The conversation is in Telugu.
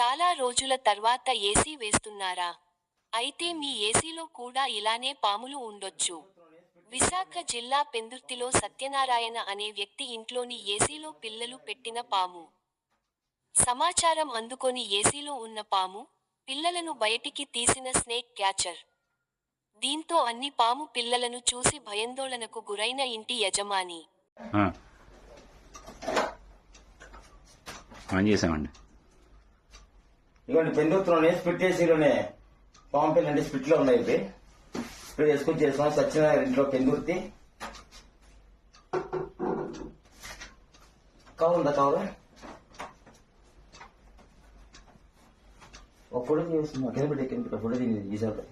చాలా రోజుల తర్వాత ఏసీ వేస్తున్నారా? అయితే మీ ఏసీలో కూడా ఇలానే పాములు ఉండొచ్చు. విశాఖ జిల్లా పెందుర్తిలో సత్యనారాయణ అనే వ్యక్తి ఇంట్లోని ఏసీలో పిల్లలు పెట్టిన పాము. సమాచారం అందుకొని ఏసీలో ఉన్న పాము పిల్లలను బయటికి తీసిన స్నేక్ క్యాచర్. దీంతో అన్ని పాము పిల్లలను చూసి భయాందోళనకు గురైన ఇంటి యజమాని. చేసామండి. ఇదిగోండి పెందుతులోనే స్పిట్ ఏసీలోనే పాము పిల్లలు అంటే స్పిట్లో ఉన్నాయి ఇవి. ఇప్పుడు వేసుకొని చేస్తున్నాం సత్యనారాయణ ఇంట్లో పెందుర్తి కావుందా కావుదా ఒక ఫోటో చేస్తున్నా. కింద పెట్టి కింద ఫోటో తీయండి ఈసారి